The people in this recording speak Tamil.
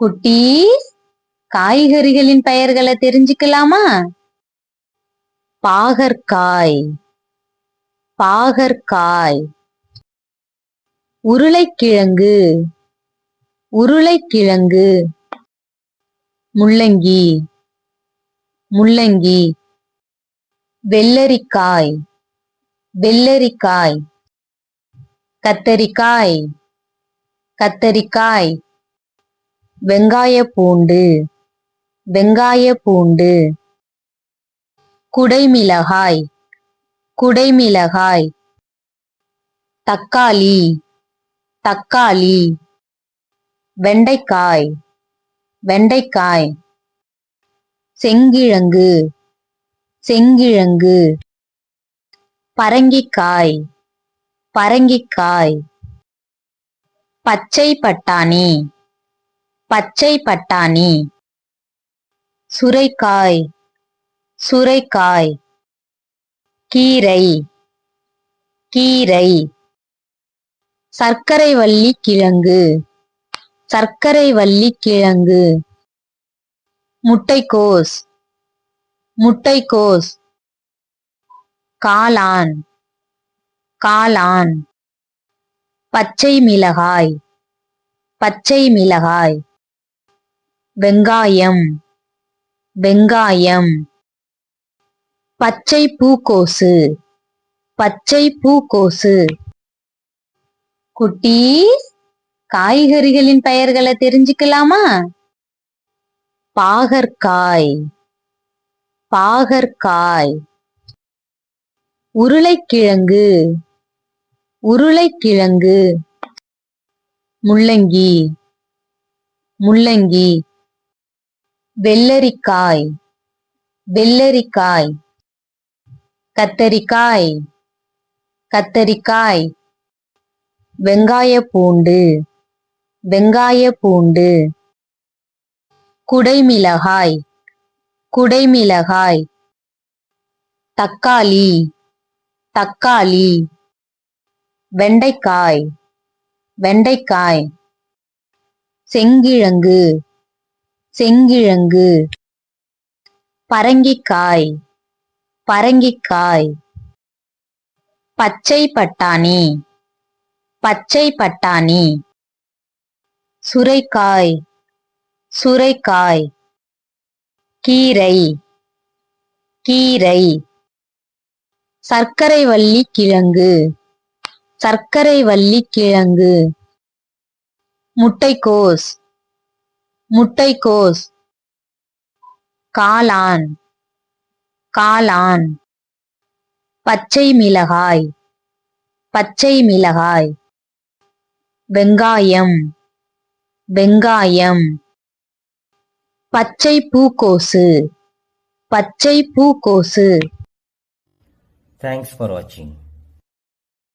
குட்டி காய்கறிகளின் பெயர்களை தெரிஞ்சுக்கலாமா? பாகற்காய் பாகற்காய் உருளைக்கிழங்கு உருளைக்கிழங்கு முள்ளங்கி முள்ளங்கி வெள்ளரிக்காய் வெள்ளரிக்காய் கத்தரிக்காய் கத்தரிக்காய் வெங்காய பூண்டு. வெங்காய பூண்டு. குடைமிளகாய். குடைமிளகாய். தக்காளி. தக்காளி. வெண்டைக்காய். வெண்டைக்காய். செங்கிழங்கு. செங்கிழங்கு. பரங்கிக்காய். பரங்கிக்காய். பச்சை பட்டாணி. பச்சை பட்டாணி. சுரைக்காய் சுரைக்காய். கீரை கீரை. சர்க்கரை வள்ளி கிழங்கு சர்க்கரை வள்ளி கிழங்கு. முட்டைக்கோஸ் முட்டைக்கோஸ். காளான் காளான். பச்சை மிளகாய் பச்சை மிளகாய். வெங்காயம் வெங்காயம். பச்சை பூக்கோசு பச்சை பூக்கோசு. குட்டி காய்கறிகளின் பெயர்களை தெரிஞ்சுக்கலாமா? பாகற்காய் பாகற்காய். உருளைக்கிழங்கு உருளைக்கிழங்கு. முள்ளங்கி முள்ளங்கி. வெள்ளரிக்காய் வெள்ளரிக்காய் கத்தரிக்காய் கத்தரிக்காய் வெங்காய பூண்டு வெங்காய பூண்டு குடைமிளகாய் குடைமிளகாய் தக்காளி தக்காளி வெண்டைக்காய் வெண்டைக்காய் செங்கிழங்கு செங்கிழங்கு பரங்கிக்காய் பரங்கிக்காய் பச்சை பட்டாணி பச்சை பட்டாணி சுரைக்காய் சுரைக்காய் கீரை கீரை சர்க்கரை வள்ளி கிழங்கு சர்க்கரை வள்ளி கிழங்கு முட்டைக்கோஸ் முட்டைக்கோஸ். காளான். காளான். பச்சை மிளகாய். பச்சை மிளகாய். வெங்காயம். வெங்காயம். பச்சை பூக்கோசு. பச்சை பூக்கோசு. தேங்க்ஸ் ஃபார் வாட்சிங்